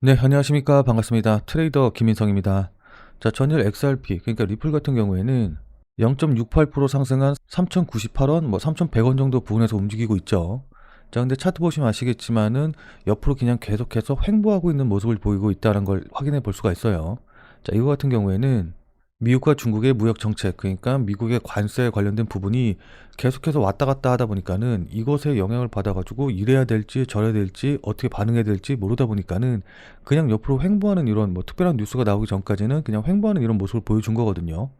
네, 안녕하십니까. 반갑습니다. 트레이더 김인성입니다. 자, 전일 XRP, 그러니까 리플 같은 경우에는 0.68% 상승한 3,098원, 뭐 3,100원 정도 부근에서 움직이고 있죠. 자, 근데 차트 보시면 아시겠지만은 옆으로 그냥 계속해서 횡보하고 있는 모습을 보이고 있다는 걸 확인해 볼 수가 있어요. 자, 이거 같은 경우에는 미국과 중국의 무역 정책, 그러니까 미국의 관세에 관련된 부분이 계속해서 왔다 갔다 하다 보니까는 이것에 영향을 받아가지고 이래야 될지 저래야 될지 어떻게 반응해야 될지 모르다 보니까는 그냥 옆으로 횡보하는 이런 뭐 특별한 뉴스가 나오기 전까지는 그냥 횡보하는 이런 모습을 보여준 거거든요.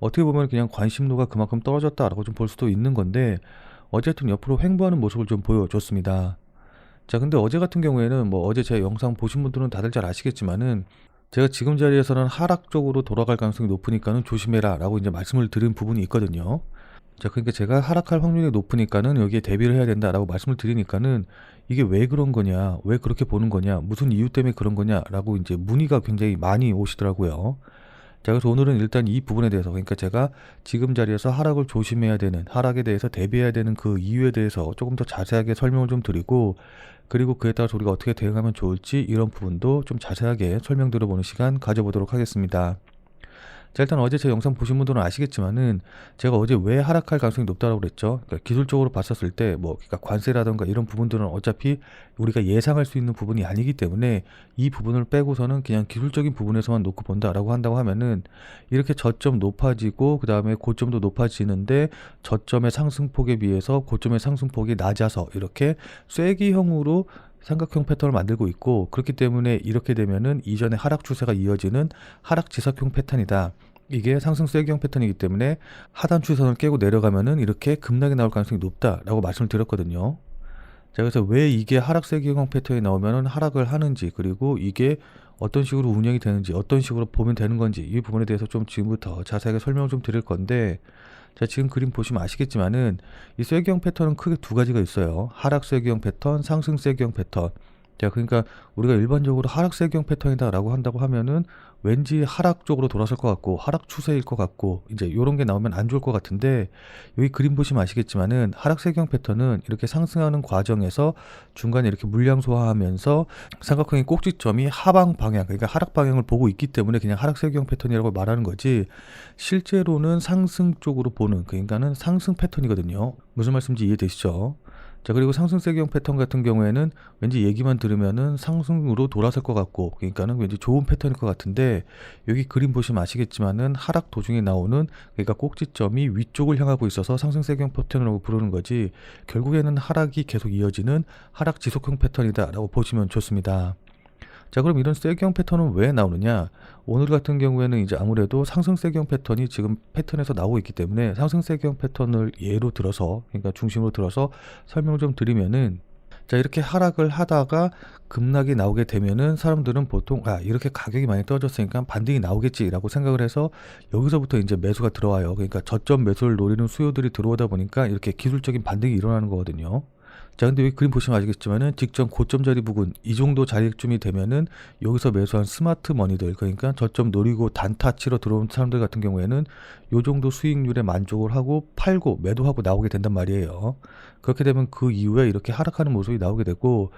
어떻게 보면 그냥 관심도가 그만큼 떨어졌다라고 좀 볼 수도 있는 건데 어쨌든 옆으로 횡보하는 모습을 좀 보여줬습니다. 자, 근데 어제 같은 경우에는 뭐 어제 제 영상 보신 분들은 다들 잘 아시겠지만은 제가 지금 자리에서는 하락 쪽으로 돌아갈 가능성이 높으니까는 조심해라 라고 이제 말씀을 드린 부분이 있거든요. 자, 그러니까 제가 하락할 확률이 높으니까는 여기에 대비를 해야 된다라고 말씀을 드리니까는 이게 왜 그런 거냐, 왜 그렇게 보는 거냐, 무슨 이유 때문에 그런 거냐라고 이제 문의가 굉장히 많이 오시더라고요. 자, 그래서 오늘은 일단 이 부분에 대해서, 그러니까 제가 지금 자리에서 하락을 조심해야 되는, 하락에 대해서 대비해야 되는 그 이유에 대해서 조금 더 자세하게 설명을 좀 드리고, 그리고 그에 따라서 우리가 어떻게 대응하면 좋을지 이런 부분도 좀 자세하게 설명 들어보는 시간 가져보도록 하겠습니다. 자, 일단 어제 제 영상 보신 분들은 아시겠지만은 제가 어제 왜 하락할 가능성이 높다고 그랬죠. 그러니까 기술적으로 봤었을 때 뭐 그러니까 관세라든가 이런 부분들은 어차피 우리가 예상할 수 있는 부분이 아니기 때문에 이 부분을 빼고서는 그냥 기술적인 부분에서만 놓고 본다라고 한다고 하면은 이렇게 저점 높아지고 그다음에 고점도 높아지는데 저점의 상승폭에 비해서 고점의 상승폭이 낮아서 이렇게 쐐기형으로 삼각형 패턴을 만들고 있고 그렇기 때문에 이렇게 되면은 이전의 하락 추세가 이어지는 하락 지속형 패턴이다. 이게 상승 쐐기형 패턴이기 때문에 하단 추세선을 깨고 내려가면은 이렇게 급락이 나올 가능성이 높다라고 말씀을 드렸거든요. 자, 그래서 왜 이게 하락 쐐기형 패턴이 나오면은 하락을 하는지 그리고 이게 어떤 식으로 운영이 되는지 어떤 식으로 보면 되는 건지 이 부분에 대해서 좀 지금부터 자세하게 설명 좀 드릴 건데 자, 지금 그림 보시면 아시겠지만은 이 쐐기형 패턴은 크게 두 가지가 있어요. 하락 쐐기형 패턴, 상승 쐐기형 패턴. 자, 그러니까 우리가 일반적으로 하락 쐐기형 패턴이다라고 한다고 하면은 왠지 하락 쪽으로 돌아설 것 같고 하락 추세일 것 같고 이제 요런 게 나오면 안 좋을 것 같은데 여기 그림 보시면 아시겠지만은 하락 쐐기형 패턴은 이렇게 상승하는 과정에서 중간에 이렇게 물량 소화하면서 삼각형의 꼭지점이 하방 방향 그러니까 하락 방향을 보고 있기 때문에 그냥 하락 쐐기형 패턴이라고 말하는 거지 실제로는 상승 쪽으로 보는 그러니까는 상승 패턴이거든요. 무슨 말씀인지 이해되시죠? 자, 그리고 상승 세경 패턴 같은 경우에는 왠지 얘기만 들으면은 상승으로 돌아설 것 같고, 그러니까는 왠지 좋은 패턴일 것 같은데, 여기 그림 보시면 아시겠지만은 하락 도중에 나오는, 그러니까 꼭지점이 위쪽을 향하고 있어서 상승 세경 패턴이라고 부르는 거지, 결국에는 하락이 계속 이어지는 하락 지속형 패턴이다라고 보시면 좋습니다. 자, 그럼 이런 쐐기형 패턴은 왜 나오느냐? 오늘 같은 경우에는 이제 아무래도 상승 쐐기형 패턴이 지금 패턴에서 나오고 있기 때문에 상승 쐐기형 패턴을 예로 들어서, 그러니까 중심으로 들어서 설명 좀 드리면은 자, 이렇게 하락을 하다가 급락이 나오게 되면은 사람들은 보통 아, 이렇게 가격이 많이 떨어졌으니까 반등이 나오겠지라고 생각을 해서 여기서부터 이제 매수가 들어와요. 그러니까 저점 매수를 노리는 수요들이 들어오다 보니까 이렇게 기술적인 반등이 일어나는 거거든요. 자, 근데 여기 그림 보시면 아시겠지만은 직전 고점 자리 부근 이 정도 자리쯤이 되면은 여기서 매수한 스마트 머니들 그러니까 저점 노리고 단타 치러 들어온 사람들 같은 경우에는 요 정도 수익률에 만족을 하고 팔고 매도하고 나오게 된단 말이에요. 그렇게 되면 그 이후에 이렇게 하락하는 모습이 나오게 되고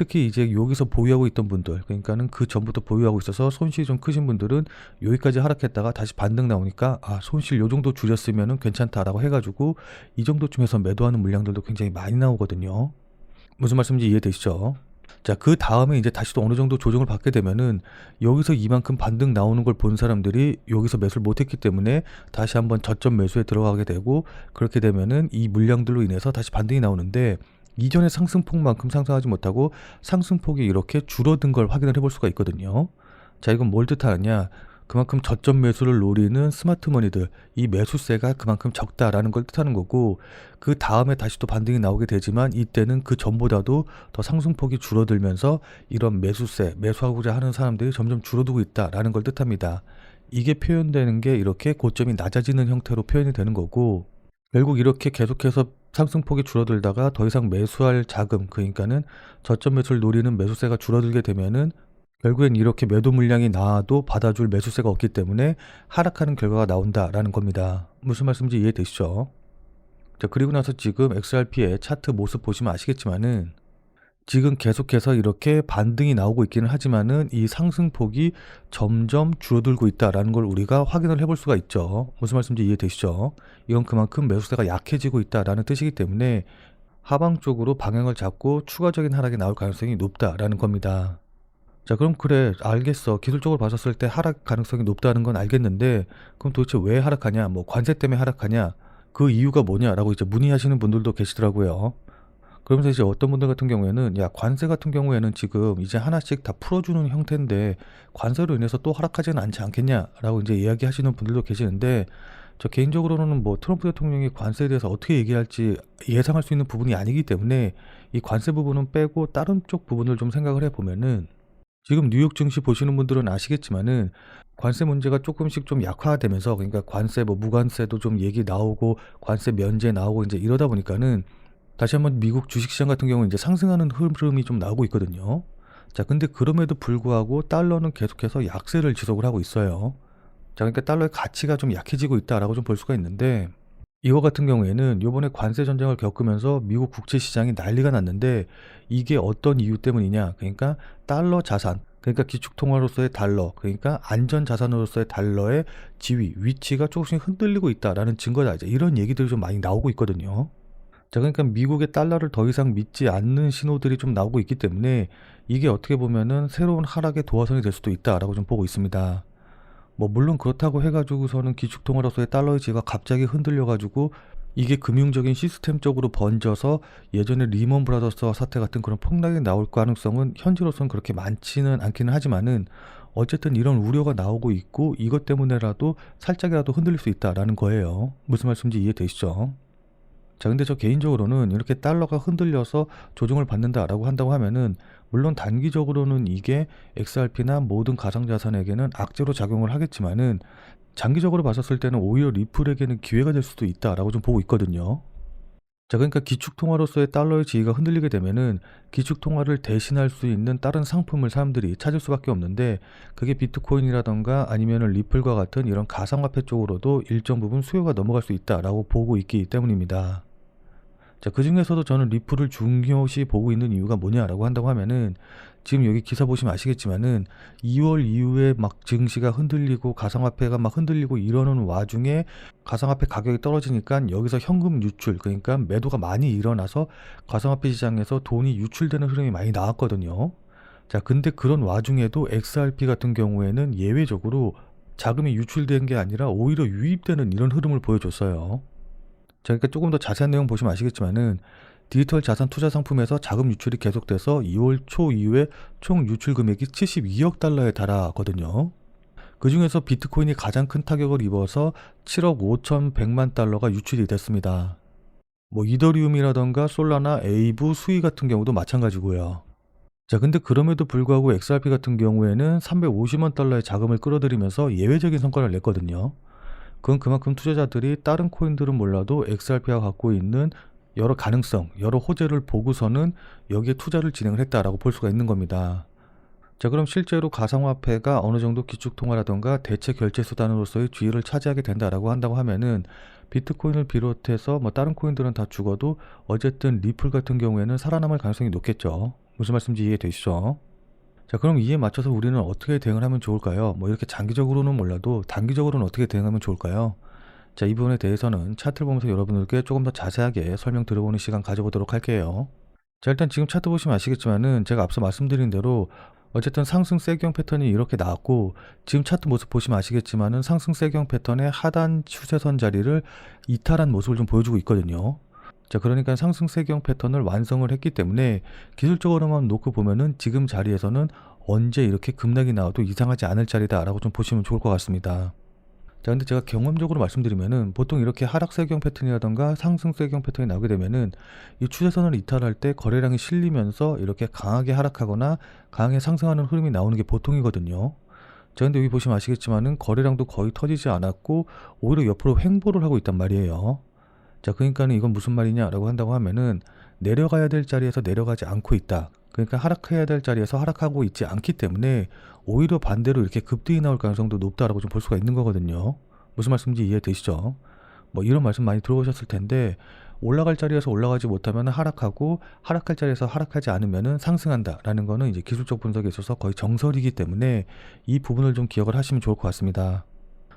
특히 이제 여기서 보유하고 있던 분들 그러니까는 그 전부터 보유하고 있어서 손실이 좀 크신 분들은 여기까지 하락했다가 다시 반등 나오니까 아 손실 요 정도 줄였으면은 괜찮다라고 해가지고 이 정도쯤에서 매도하는 물량들도 굉장히 많이 나오거든요. 무슨 말씀인지 이해되시죠? 자, 그 다음에 이제 다시 또 어느 정도 조정을 받게 되면은 여기서 이만큼 반등 나오는 걸 본 사람들이 여기서 매수를 못했기 때문에 다시 한번 저점 매수에 들어가게 되고 그렇게 되면은 이 물량들로 인해서 다시 반등이 나오는데 이전의 상승폭만큼 상승하지 못하고 상승폭이 이렇게 줄어든 걸 확인을 해볼 수가 있거든요. 자, 이건 뭘 뜻하느냐? 그만큼 저점 매수를 노리는 스마트머니들, 이 매수세가 그만큼 적다라는 걸 뜻하는 거고, 그 다음에 다시 또 반등이 나오게 되지만, 이때는 그 전보다도 더 상승폭이 줄어들면서 이런 매수세, 매수하고자 하는 사람들이 점점 줄어들고 있다라는 걸 뜻합니다. 이게 표현되는 게 이렇게 고점이 낮아지는 형태로 표현이 되는 거고, 결국 이렇게 계속해서 상승폭이 줄어들다가 더 이상 매수할 자금, 그러니까는 저점 매수를 노리는 매수세가 줄어들게 되면은 결국엔 이렇게 매도 물량이 나와도 받아줄 매수세가 없기 때문에 하락하는 결과가 나온다라는 겁니다. 무슨 말씀인지 이해되시죠? 자, 그리고 나서 지금 XRP의 차트 모습 보시면 아시겠지만은 지금 계속해서 이렇게 반등이 나오고 있기는 하지만은 이 상승폭이 점점 줄어들고 있다라는 걸 우리가 확인을 해볼 수가 있죠. 무슨 말씀인지 이해되시죠? 이건 그만큼 매수세가 약해지고 있다라는 뜻이기 때문에 하방 쪽으로 방향을 잡고 추가적인 하락이 나올 가능성이 높다라는 겁니다. 자, 그럼 그래, 알겠어. 기술적으로 봤었을 때 하락 가능성이 높다는 건 알겠는데, 그럼 도대체 왜 하락하냐? 뭐 관세 때문에 하락하냐? 그 이유가 뭐냐라고 이제 문의하시는 분들도 계시더라고요. 그러면서 이제 어떤 분들 같은 경우에는 야 관세 같은 경우에는 지금 이제 하나씩 다 풀어주는 형태인데 관세로 인해서 또 하락하지는 않지 않겠냐라고 이제 이야기하시는 분들도 계시는데 저 개인적으로는 뭐 트럼프 대통령이 관세에 대해서 어떻게 얘기할지 예상할 수 있는 부분이 아니기 때문에 이 관세 부분은 빼고 다른 쪽 부분을 좀 생각을 해보면은 지금 뉴욕 증시 보시는 분들은 아시겠지만은 관세 문제가 조금씩 좀 약화되면서 그러니까 관세 뭐 무관세도 좀 얘기 나오고 관세 면제 나오고 이제 이러다 보니까는 다시 한번 미국 주식시장 같은 경우는 이제 상승하는 흐름이 좀 나오고 있거든요. 자, 근데 그럼에도 불구하고 달러는 계속해서 약세를 지속을 하고 있어요. 자, 그러니까 달러의 가치가 좀 약해지고 있다라고 좀 볼 수가 있는데 이와 같은 경우에는 요번에 관세 전쟁을 겪으면서 미국 국채 시장이 난리가 났는데 이게 어떤 이유 때문이냐? 그러니까 달러 자산, 그러니까 기축통화로서의 달러, 그러니까 안전 자산으로서의 달러의 지위, 위치가 조금씩 흔들리고 있다라는 증거다. 이제 이런 얘기들이 좀 많이 나오고 있거든요. 자, 그러니까 미국의 달러를 더 이상 믿지 않는 신호들이 좀 나오고 있기 때문에 이게 어떻게 보면은 새로운 하락의 도화선이 될 수도 있다라고 좀 보고 있습니다. 뭐 물론 그렇다고 해가지고서는 기축통화로서의 달러의 지위가 갑자기 흔들려가지고 이게 금융적인 시스템적으로 번져서 예전에 리먼 브라더스 사태 같은 그런 폭락이 나올 가능성은 현재로서는 그렇게 많지는 않기는 하지만은 어쨌든 이런 우려가 나오고 있고 이것 때문에라도 살짝이라도 흔들릴 수 있다라는 거예요. 무슨 말씀인지 이해되시죠? 자, 근데 저 개인적으로는 이렇게 달러가 흔들려서 조정을 받는다라고 한다고 하면은 물론 단기적으로는 이게 XRP나 모든 가상자산에게는 악재로 작용을 하겠지만은 장기적으로 봤었을 때는 오히려 리플에게는 기회가 될 수도 있다라고 좀 보고 있거든요. 자, 그러니까 기축통화로서의 달러의 지위가 흔들리게 되면은 기축통화를 대신할 수 있는 다른 상품을 사람들이 찾을 수밖에 없는데 그게 비트코인이라던가 아니면은 리플과 같은 이런 가상화폐 쪽으로도 일정 부분 수요가 넘어갈 수 있다라고 보고 있기 때문입니다. 자, 그 중에서도 저는 리플을 중요시 보고 있는 이유가 뭐냐라고 한다고 하면은 지금 여기 기사 보시면 아시겠지만은 2월 이후에 막 증시가 흔들리고 가상화폐가 막 흔들리고 이러는 와중에 가상화폐 가격이 떨어지니까 여기서 현금 유출 그러니까 매도가 많이 일어나서 가상화폐 시장에서 돈이 유출되는 흐름이 많이 나왔거든요. 자, 근데 그런 와중에도 XRP 같은 경우에는 예외적으로 자금이 유출된 게 아니라 오히려 유입되는 이런 흐름을 보여줬어요. 자, 그러니까 조금 더 자세한 내용 보시면 아시겠지만은 디지털 자산 투자 상품에서 자금 유출이 계속돼서 2월 초 이후에 총 유출 금액이 72억 달러에 달하거든요. 그 중에서 비트코인이 가장 큰 타격을 입어서 7억 5,100만 달러가 유출이 됐습니다. 뭐 이더리움이라던가 솔라나 에이브, 수이 같은 경우도 마찬가지고요. 자, 근데 그럼에도 불구하고 XRP 같은 경우에는 350만 달러의 자금을 끌어들이면서 예외적인 성과를 냈거든요. 그건 그만큼 투자자들이 다른 코인들은 몰라도 XRP가 갖고 있는 여러 가능성, 여러 호재를 보고서는 여기에 투자를 진행을 했다라고 볼 수가 있는 겁니다. 자, 그럼 실제로 가상화폐가 어느 정도 기축통화라던가 대체 결제 수단으로서의 주의를 차지하게 된다라고 한다고 하면은 비트코인을 비롯해서 뭐 다른 코인들은 다 죽어도 어쨌든 리플 같은 경우에는 살아남을 가능성이 높겠죠. 무슨 말씀인지 이해되시죠? 자, 그럼 이에 맞춰서 우리는 어떻게 대응을 하면 좋을까요? 뭐 이렇게 장기적으로는 몰라도 단기적으로는 어떻게 대응하면 좋을까요? 자, 이 부분에 대해서는 차트를 보면서 여러분들께 조금 더 자세하게 설명 들어보는 시간 가져보도록 할게요. 자, 일단 지금 차트 보시면 아시겠지만은 제가 앞서 말씀드린 대로 어쨌든 상승 세경 패턴이 이렇게 나왔고 지금 차트 모습 보시면 아시겠지만은 상승 세경 패턴의 하단 추세선 자리를 이탈한 모습을 좀 보여주고 있거든요. 자, 그러니까 상승 세경 패턴을 완성을 했기 때문에 기술적으로만 놓고 보면은 지금 자리에서는 언제 이렇게 급락이 나와도 이상하지 않을 자리다라고 좀 보시면 좋을 것 같습니다. 자, 근데 제가 경험적으로 말씀드리면은 보통 이렇게 하락 세경 패턴이라던가 상승 세경 패턴이 나오게 되면은 이 추세선을 이탈할 때 거래량이 실리면서 이렇게 강하게 하락하거나 강하게 상승하는 흐름이 나오는 게 보통이거든요. 자, 근데 여기 보시면 아시겠지만은 거래량도 거의 터지지 않았고 오히려 옆으로 횡보를 하고 있단 말이에요. 자, 그러니까는 이건 무슨 말이냐라고 한다고 하면은 내려가야 될 자리에서 내려가지 않고 있다. 그러니까 하락해야 될 자리에서 하락하고 있지 않기 때문에 오히려 반대로 이렇게 급등이 나올 가능성도 높다라고 좀 볼 수가 있는 거거든요. 무슨 말씀인지 이해되시죠? 뭐 이런 말씀 많이 들어보셨을 텐데 올라갈 자리에서 올라가지 못하면 하락하고 하락할 자리에서 하락하지 않으면 상승한다라는 거는 이제 기술적 분석에 있어서 거의 정설이기 때문에 이 부분을 좀 기억을 하시면 좋을 것 같습니다.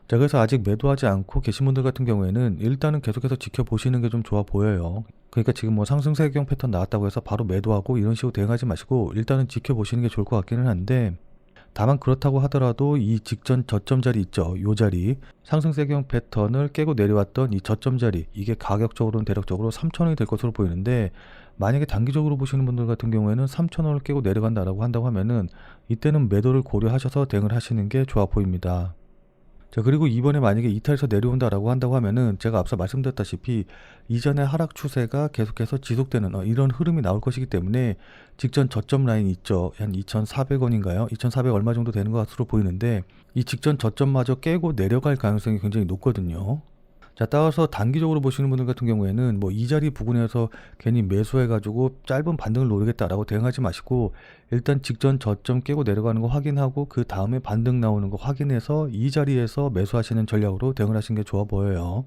자, 그래서 아직 매도하지 않고 계신 분들 같은 경우에는 일단은 계속해서 지켜보시는 게 좀 좋아 보여요. 그러니까 지금 뭐 상승세 경 패턴 나왔다고 해서 바로 매도하고 이런 식으로 대응하지 마시고 일단은 지켜보시는 게 좋을 것 같기는 한데 다만 그렇다고 하더라도 이 직전 저점 자리 있죠. 요 자리 상승세 경 패턴을 깨고 내려왔던 이 저점 자리 이게 가격적으로는 대략적으로 3천원이 될 것으로 보이는데 만약에 단기적으로 보시는 분들 같은 경우에는 3천원을 깨고 내려간다라고 한다고 하면은 이때는 매도를 고려하셔서 대응을 하시는 게 좋아 보입니다. 자 그리고 이번에 만약에 이탈에서 내려온다라고 한다고 하면은 제가 앞서 말씀드렸다시피 이전의 하락 추세가 계속해서 지속되는 어, 이런 흐름이 나올 것이기 때문에 직전 저점 라인 있죠 한 2,400원인가요? 2,400 얼마 정도 되는 것으로 보이는데 이 직전 저점마저 깨고 내려갈 가능성이 굉장히 높거든요. 자 따라서 단기적으로 보시는 분들 같은 경우에는 뭐 이 자리 부근에서 괜히 매수해가지고 짧은 반등을 노리겠다라고 대응하지 마시고 일단 직전 저점 깨고 내려가는 거 확인하고 그 다음에 반등 나오는 거 확인해서 이 자리에서 매수하시는 전략으로 대응을 하시는 게 좋아 보여요.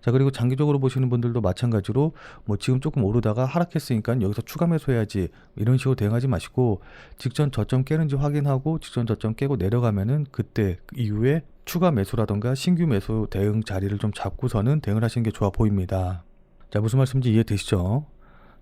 자 그리고 장기적으로 보시는 분들도 마찬가지로 뭐 지금 조금 오르다가 하락했으니까 여기서 추가 매수해야지 이런 식으로 대응하지 마시고 직전 저점 깨는지 확인하고 직전 저점 깨고 내려가면은 그때 이후에 추가 매수라던가 신규 매수 대응 자리를 좀 잡고서는 대응을 하시는 게 좋아 보입니다. 자 무슨 말씀인지 이해되시죠?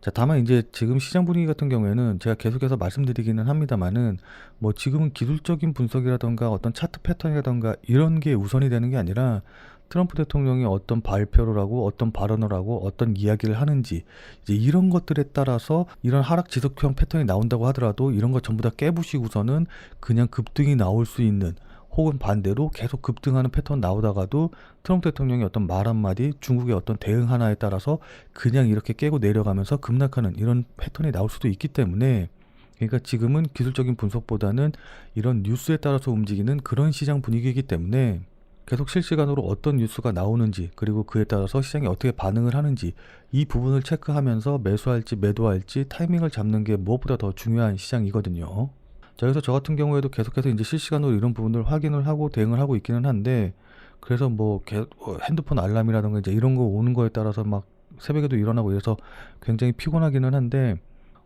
자 다만 이제 지금 시장 분위기 같은 경우에는 제가 계속해서 말씀드리기는 합니다만은 뭐 지금은 기술적인 분석이라던가 어떤 차트 패턴이라던가 이런 게 우선이 되는 게 아니라 트럼프 대통령이 어떤 발표를 하고 어떤 발언을 하고 어떤 이야기를 하는지 이제 이런 것들에 따라서 이런 하락 지속형 패턴이 나온다고 하더라도 이런 거 전부 다 깨부시고서는 그냥 급등이 나올 수 있는 혹은 반대로 계속 급등하는 패턴 나오다가도 트럼프 대통령이 어떤 말 한마디 중국의 어떤 대응 하나에 따라서 그냥 이렇게 깨고 내려가면서 급락하는 이런 패턴이 나올 수도 있기 때문에 그러니까 지금은 기술적인 분석보다는 이런 뉴스에 따라서 움직이는 그런 시장 분위기이기 때문에 계속 실시간으로 어떤 뉴스가 나오는지 그리고 그에 따라서 시장이 어떻게 반응을 하는지 이 부분을 체크하면서 매수할지 매도할지 타이밍을 잡는 게 무엇보다 더 중요한 시장이거든요. 자, 그래서 저 같은 경우에도 계속해서 이제 실시간으로 이런 부분을 확인을 하고 대응을 하고 있기는 한데 그래서 뭐 개- 어, 핸드폰 알람이라든가 이제 이런 거 오는 거에 따라서 막 새벽에도 일어나고 이래서 굉장히 피곤하기는 한데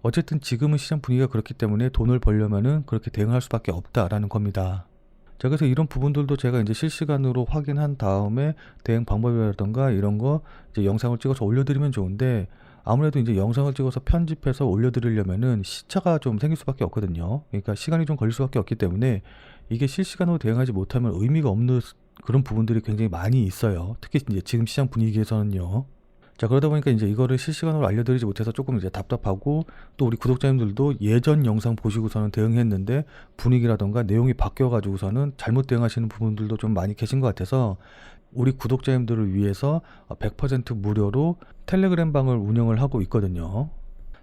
어쨌든 지금은 시장 분위기가 그렇기 때문에 돈을 벌려면은 그렇게 대응할 수밖에 없다라는 겁니다. 자, 그래서 이런 부분들도 제가 이제 실시간으로 확인한 다음에 대응 방법이라던가 이런 거 이제 영상을 찍어서 올려드리면 좋은데 아무래도 이제 영상을 찍어서 편집해서 올려드리려면은 시차가 좀 생길 수밖에 없거든요. 그러니까 시간이 좀 걸릴 수밖에 없기 때문에 이게 실시간으로 대응하지 못하면 의미가 없는 그런 부분들이 굉장히 많이 있어요. 특히 이제 지금 시장 분위기에서는요. 자 그러다 보니까 이제 이거를 실시간으로 알려드리지 못해서 조금 이제 답답하고 또 우리 구독자님들도 예전 영상 보시고서는 대응했는데 분위기라던가 내용이 바뀌어가지고서는 잘못 대응하시는 부분들도 좀 많이 계신 것 같아서 우리 구독자님들을 위해서 100% 무료로 텔레그램 방을 운영을 하고 있거든요.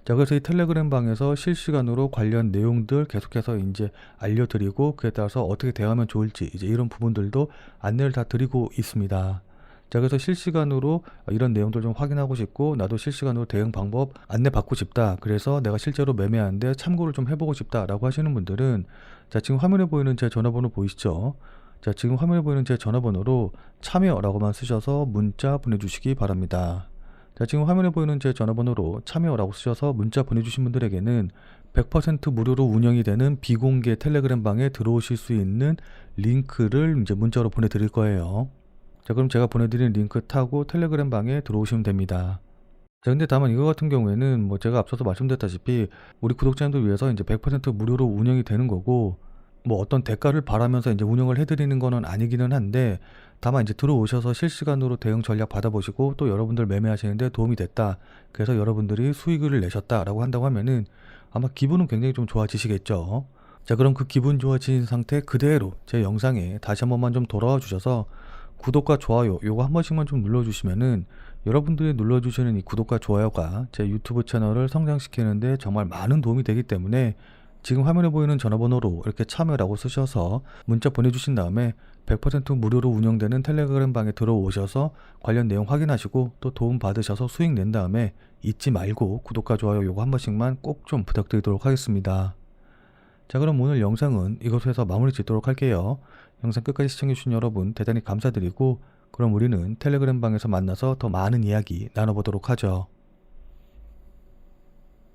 자, 그래서 이 텔레그램 방에서 실시간으로 관련 내용들 계속해서 이제 알려드리고 그에 따라서 어떻게 대응하면 좋을지 이제 이런 부분들도 안내를 다 드리고 있습니다. 자, 그래서 실시간으로 이런 내용들 좀 확인하고 싶고 나도 실시간으로 대응 방법 안내 받고 싶다. 그래서 내가 실제로 매매하는데 참고를 좀 해보고 싶다라고 하시는 분들은 자, 지금 화면에 보이는 제 전화번호 보이시죠? 자, 지금 화면에 보이는 제 전화번호로 참여라고만 쓰셔서 문자 보내주시기 바랍니다. 자, 지금 화면에 보이는 제 전화번호로 참여라고 쓰셔서 문자 보내주신 분들에게는 100% 무료로 운영이 되는 비공개 텔레그램 방에 들어오실 수 있는 링크를 이제 문자로 보내드릴 거예요. 자, 그럼 제가 보내드린 링크 타고 텔레그램 방에 들어오시면 됩니다. 자, 근데 다만 이거 같은 경우에는 뭐 제가 앞서서 말씀드렸다시피 우리 구독자님들 위해서 이제 100% 무료로 운영이 되는 거고 뭐 어떤 대가를 바라면서 이제 운영을 해드리는 거는 아니기는 한데 다만 이제 들어오셔서 실시간으로 대응 전략 받아보시고 또 여러분들 매매하시는데 도움이 됐다. 그래서 여러분들이 수익을 내셨다라고 한다고 하면은 아마 기분은 굉장히 좀 좋아지시겠죠. 자, 그럼 그 기분 좋아진 상태 그대로 제 영상에 다시 한 번만 좀 돌아와 주셔서 구독과 좋아요 요거 한 번씩만 좀 눌러주시면은 여러분들이 눌러주시는 이 구독과 좋아요가 제 유튜브 채널을 성장시키는데 정말 많은 도움이 되기 때문에 지금 화면에 보이는 전화번호로 이렇게 참여라고 쓰셔서 문자 보내주신 다음에 100% 무료로 운영되는 텔레그램 방에 들어오셔서 관련 내용 확인하시고 또 도움 받으셔서 수익 낸 다음에 잊지 말고 구독과 좋아요 요거 한 번씩만 꼭 좀 부탁드리도록 하겠습니다. 자 그럼 오늘 영상은 이것에서 마무리 짓도록 할게요. 영상 끝까지 시청해주신 여러분 대단히 감사드리고 그럼 우리는 텔레그램 방에서 만나서 더 많은 이야기 나눠보도록 하죠.